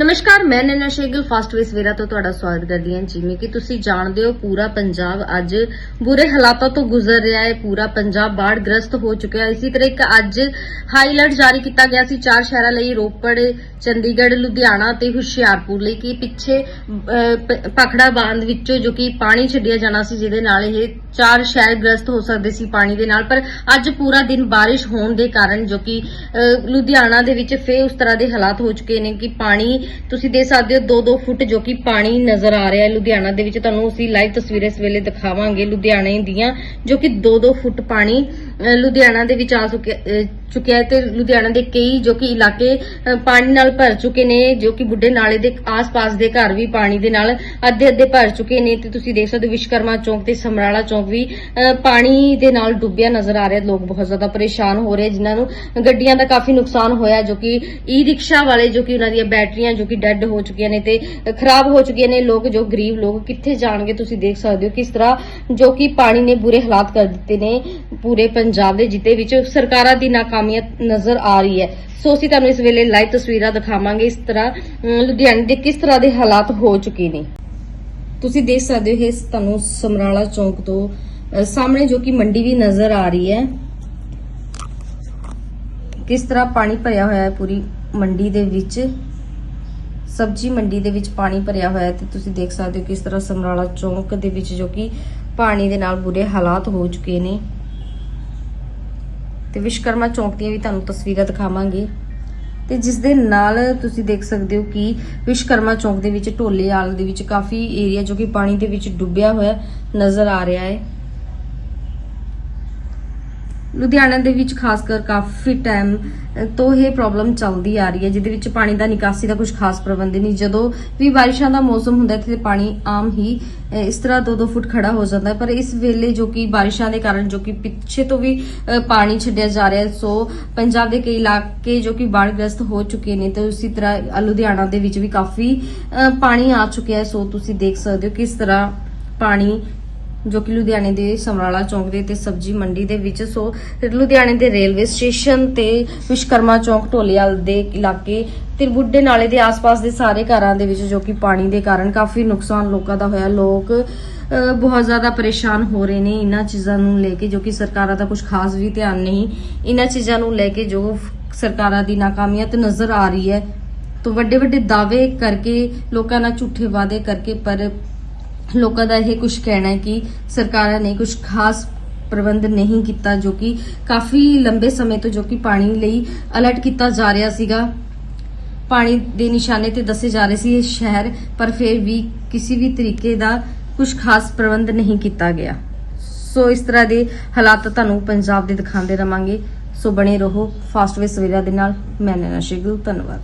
ਨਮਸਕਾਰ ਮੈਂ ਨੈਨਾ ਸ਼ੇਗਲ fast way ਸਵੇਰਾ ਤੋਂ ਤੁਹਾਡਾ ਸਵਾਗਤ ਕਰਦੀ ਹਾਂ। ਜਿਵੇਂ ਕਿ ਤੁਸੀਂ ਜਾਣਦੇ ਹੋ ਪੂਰਾ ਪੰਜਾਬ ਅੱਜ ਬੁਰੇ ਹਾਲਾਤਾਂ ਤੋਂ ਗੁਜ਼ਰ ਰਿਹਾ ਹੈ। ਪੂਰਾ ਪੰਜਾਬ ਬਾੜ ਗ੍ਰਸਤ ਹੋ ਚੁੱਕਿਆ ਹੈ। ਇਸੇ ਤਰ੍ਹਾਂ ਇੱਕ ਅੱਜ ਹਾਈ ਅਲਰਟ ਜਾਰੀ ਕੀਤਾ ਗਿਆ ਸੀ ਚਾਰ ਸ਼ਹਿਰਾਂ ਲਈ ਰੋਪੜ ਚੰਡੀਗੜ੍ਹ ਲੁਧਿਆਣਾ ਤੇ ਹੁਸ਼ਿਆਰਪੁਰ ਲਈ ਕਿ ਪਿੱਛੇ ਅਹ, ਪਖੜਾ ਬਾਂਧ ਵਿੱਚੋਂ ਜੋ ਕਿ ਪਾਣੀ ਛੱਡਿਆ ਜਾਣਾ ਸੀ ਜਿਹਦੇ ਨਾਲ ਇਹ ਚਾਰ ਸ਼ਹਿਰ ਗ੍ਰਸਤ ਹੋ ਸਕਦੇ ਸੀ ਪਾਣੀ ਦੇ ਨਾਲ। ਪਰ ਅੱਜ ਪੂਰਾ ਦਿਨ ਬਾਰਿਸ਼ ਹੋਣ ਦੇ ਕਾਰਨ ਜੋ ਕਿ ਲੁਧਿਆਣਾ ਦੇ ਵਿੱਚ ਫੇਰ ਉਸ ਤਰ੍ਹਾਂ ਦੇ ਹਾਲਾਤ ਹੋ ਚੁੱਕੇ ਨੇ ਕਿ ਪਾਣੀ ਤੁਸੀਂ ਦੇਖ ਸਕਦੇ ਹੋ 2-2 ਫੁੱਟ ਜੋ ਕਿ ਪਾਣੀ ਨਜ਼ਰ ਆ ਰਿਹਾ ਹੈ। ਲੁਧਿਆਣਾ ਦੇ ਵਿੱਚ ਤੁਹਾਨੂੰ ਅਸੀਂ ਲਾਈਵ ਤਸਵੀਰਾਂ ਇਸ ਵੇਲੇ ਦਿਖਾਵਾਂਗੇ। ਲੁਧਿਆਣੇ ਦੀਆਂ ਜੋ ਕਿ 2-2 ਫੁੱਟ ਪਾਣੀ ਲੁਧਿਆਣਾ ਦੇ ਵਿੱਚ ਆ ਚੁੱਕਿਆ ਚੁੱਕਿਆ ਹੈ ਤੇ ਲੁਧਿਆਣਾ ਦੇ ਕਈ ਜੋ ਕਿ ਇਲਾਕੇ ਪਾਣੀ ਨਾਲ ਭਰ ਚੁੱਕੇ ਨੇ, ਜੋ ਕਿ ਬੁੱਢੇ ਨਾਲੇ ਦੇ ਆਸ-ਪਾਸ ਦੇ ਘਰ ਵੀ ਪਾਣੀ ਦੇ ਨਾਲ ਅੱਧੇ-ਅੱਧੇ ਭਰ ਚੁੱਕੇ ਨੇ ਤੇ ਤੁਸੀਂ ਦੇਖ ਸਕਦੇ ਹੋ ਵਿਸ਼ਕਰਮਾ ਚੌਂਕ ਤੇ ਸਮਰਾਲਾ ਚੌਂਕ ਵੀ ਪਾਣੀ ਦੇ ਨਾਲ ਡੁੱਬਿਆ ਨਜ਼ਰ ਆ ਰਿਹਾ ਲੋਕ ਬਹੁਤ ਜ਼ਿਆਦਾ ਪਰੇਸ਼ਾਨ ਹੋ ਰਹੇ, ਜਿਨ੍ਹਾਂ ਨੂੰ ਗੱਡੀਆਂ ਦਾ ਕਾਫੀ ਨੁਕਸਾਨ ਹੋਇਆ, ਜੋ ਕਿ ਈ ਰਿਕਸ਼ਾ ਵਾਲੇ ਜੋ ਕਿ ਉਹਨਾਂ ਦੀਆਂ ਬੈਟਰੀਆਂ ਜੋ ਕਿ ਡੈੱਡ ਹੋ ਚੁੱਕੀਆਂ ਨੇ ਤੇ ਖਰਾਬ ਹੋ ਚੁੱਕੀਆਂ ਨੇ। ਲੋਕ ਜੋ ਗਰੀਬ ਲੋਕ ਕਿੱਥੇ ਜਾਣਗੇ? ਤੁਸੀਂ ਦੇਖ ਸਕਦੇ ਹੋ ਕਿਸ ਤਰ੍ਹਾਂ ਜੋ ਕਿ ਪਾਣੀ ਨੇ ਬੁਰੇ ਹਾਲਾਤ ਕਰ ਦਿੱਤੇ ਨੇ। ਪੂਰੇ ਪੰਜਾਬ ਦੇ ਜਿੱਤੇ ਵਿੱਚ ਸਰਕਾਰਾਂ ਦੀ ਨਾਕਾਮੀਅਤ ਨਜ਼ਰ ਆ ਰਹੀ ਹੈ। ਸੋ ਅਸੀਂ ਤੁਹਾਨੂੰ ਇਸ ਵੇਲੇ ਲਾਈਵ ਤਸਵੀਰਾਂ ਦਿਖਾਵਾਂਗੇ ਇਸ ਤਰ੍ਹਾਂ ਲੁਧਿਆਣੇ ਦੇ ਕਿਸ ਤਰ੍ਹਾਂ ਦੇ ਹਾਲਾਤ ਹੋ ਚੁੱਕੇ ਨੇ। ਤੁਸੀਂ ਦੇਖ ਸਕਦੇ ਹੋ ਇਹ ਤੁਹਾਨੂੰ ਸਮਰਾਲਾ ਚੌਂਕ ਤੋਂ ਸਾਹਮਣੇ ਜੋ ਕਿ ਮੰਡੀ ਵੀ ਨਜ਼ਰ ਆ ਰਹੀ ਹੈ। ਕਿਸ ਤਰ੍ਹਾਂ ਪਾਣੀ ਭਰਿਆ ਹੋਇਆ ਹੈ ਪੂਰੀ ਮੰਡੀ ਦੇ ਵਿੱਚ? ਸਬਜੀ ਮੰਡੀ ਦੇ ਵਿੱਚ ਪਾਣੀ ਭਰਿਆ ਹੋਇਆ ਹੈ ਤੇ ਤੁਸੀਂ ਦੇਖ ਸਕਦੇ ਹੋ ਕਿਸ ਤਰ੍ਹਾਂ ਸਮਰਾਲਾ ਚੌਂਕ ਦੇ ਵਿੱਚ ਜੋ ਕਿ ਪਾਣੀ ਦੇ ਨਾਲ ਬੁਰੇ ਹਾਲਾਤ ਹੋ ਚੁੱਕੇ ਨੇ। ਤੇ ਵਿਸ਼ਕਰਮਾ ਚੌਂਕ ਦੀਆਂ ਵੀ ਤੁਹਾਨੂੰ ਤਸਵੀਰਾਂ ਦਿਖਾਵਾਂਗੇ। ਤੇ ਜਿਸ ਦੇ ਨਾਲ ਤੁਸੀਂ ਦੇਖ ਸਕਦੇ ਹੋ ਕਿ ਵਿਸ਼ਕਰਮਾ ਚੌਂਕ ਦੇ ਵਿੱਚ ਢੋਲੇ ਆਲ ਦੇ ਵਿੱਚ ਕਾਫੀ ਏਰੀਆ ਜੋ ਕਿ ਪਾਣੀ ਦੇ ਵਿੱਚ ਡੁੱਬਿਆ ਹੋਇਆ ਨਜ਼ਰ ਆ ਰਿਹਾ ਹੈ। ਲੁਧਿਆਣਾ ਦੇ ਵਿੱਚ ਖਾਸ ਕਰ ਕਾਫੀ ਟਾਈਮ ਤੋਂ ਇਹ ਪ੍ਰੋਬਲਮ ਚੱਲਦੀ ਆ ਰਹੀ ਹੈ, ਜਿਹਦੇ ਵਿੱਚ ਪਾਣੀ ਦਾ ਨਿਕਾਸੀ ਦਾ ਕੁਝ ਖਾਸ ਪ੍ਰਬੰਧ ਨਹੀਂ। ਜਦੋਂ ਵੀ ਬਾਰਿਸ਼ਾਂ ਦਾ ਮੌਸਮ ਹੁੰਦਾ ਤੇ ਪਾਣੀ ਆਮ ਹੀ ਇਸ ਤਰ੍ਹਾਂ 2-2 ਫੁੱਟ ਖੜਾ ਹੋ ਜਾਂਦਾ ਹੈ। ਪਰ ਇਸ ਵੇਲੇ ਜੋ ਕਿ ਬਾਰਿਸ਼ਾਂ ਦੇ ਕਾਰਨ, ਜੋ ਕਿ ਪਿੱਛੇ ਤੋਂ ਵੀ ਪਾਣੀ ਛੱਡਿਆ ਜਾ ਰਿਹਾ ਸੋ ਪੰਜਾਬ ਦੇ ਕਈ ਇਲਾਕੇ ਜੋ ਕਿ ਬਾੜਗ੍ਰਸਤ ਹੋ ਚੁੱਕੇ ਨੇ, ਤੇ ਉਸੇ ਤਰ੍ਹਾਂ ਲੁਧਿਆਣਾ ਦੇ ਵਿੱਚ ਵੀ ਕਾਫੀ ਪਾਣੀ ਆ ਚੁੱਕਿਆ ਹੈ। ਸੋ ਤੁਸੀਂ ਦੇਖ ਸਕਦੇ ਹੋ ਕਿਸ ਤਰ੍ਹਾਂ ਪਾਣੀ ਜੋ ਕਿ ਲੁਧਿਆਣੇ ਦੇ ਸਮਰਾਲਾ ਚੌਂਕ ਦੇ ਤੇ ਸਬਜੀ ਮੰਡੀ ਦੇ ਵਿੱਚ, ਸੋ ਲੁਧਿਆਣੇ ਦੇ ਰੇਲਵੇ ਸਟੇਸ਼ਨ ਤੇ ਵਿਸ਼ਕਰਮਾ ਚੌਂਕ ਢੋਲੇਵਾਲ ਦੇ ਇਲਾਕੇ ਤੇ ਨਾਲੇ ਦੇ ਆਸ-ਪਾਸ ਦੇ ਸਾਰੇ ਘਰਾਂ ਦੇ ਵਿੱਚ ਜੋ ਕਿ ਪਾਣੀ ਦੇ ਕਾਰਨ ਕਾਫੀ ਨੁਕਸਾਨ ਲੋਕਾਂ ਦਾ ਹੋਇਆ। ਲੋਕ ਬਹੁਤ ਜ਼ਿਆਦਾ ਪਰੇਸ਼ਾਨ ਹੋ ਰਹੇ ਨੇ ਇਹਨਾਂ ਚੀਜ਼ਾਂ ਨੂੰ ਲੈ ਕੇ, ਜੋ ਕਿ ਸਰਕਾਰਾਂ ਦਾ ਕੁਝ ਖਾਸ ਵੀ ਧਿਆਨ ਨਹੀਂ। ਇਹਨਾਂ ਚੀਜ਼ਾਂ ਨੂੰ ਲੈ ਕੇ ਜੋ ਸਰਕਾਰਾਂ ਦੀ ਨਾਕਾਮੀਅਤ ਨਜ਼ਰ ਆ ਰਹੀ ਹੈ। ਤੋਂ ਵੱਡੇ ਵੱਡੇ ਦਾਅਵੇ ਕਰਕੇ, ਲੋਕਾਂ ਨਾਲ ਝੂਠੇ ਵਾਅਦੇ ਕਰਕੇ, ਪਰ ਲੋਕਾਂ ਦਾ ਇਹ ਕੁਝ ਕਹਿਣਾ ਹੈ ਕਿ ਸਰਕਾਰਾਂ ਨੇ ਕੁਝ ਖਾਸ ਪ੍ਰਬੰਧ ਨਹੀਂ ਕੀਤਾ ਜੋ ਕਿ ਕਾਫੀ ਲੰਬੇ ਸਮੇਂ ਤੋਂ ਜੋ ਕਿ ਪਾਣੀ ਲਈ ਅਲਰਟ ਕੀਤਾ ਜਾ ਰਿਹਾ ਸੀਗਾ। ਪਾਣੀ ਦੇ ਨਿਸ਼ਾਨੇ ਤੇ ਦੱਸੇ ਜਾ ਰਹੇ ਸੀ ਇਹ ਸ਼ਹਿਰ, ਪਰ ਫਿਰ ਵੀ ਕਿਸੇ ਵੀ ਤਰੀਕੇ ਦਾ ਕੁਝ ਖਾਸ ਪ੍ਰਬੰਧ ਨਹੀਂ ਕੀਤਾ ਗਿਆ। ਸੋ ਇਸ ਤਰ੍ਹਾਂ ਦੇ ਹਾਲਾਤ ਤੁਹਾਨੂੰ ਪੰਜਾਬ ਦੇ ਦਿਖਾਉਂਦੇ ਰਵਾਂਗੇ। ਸੋ ਬਣੇ ਰਹੋ, ਫਾਸਟ ਵੇ ਸਵੇਰਾ ਦੇ ਨਾਲ। ਮੈਂ ਨੈਨਾ ਸ਼ਿਗਲ, ਧੰਨਵਾਦ।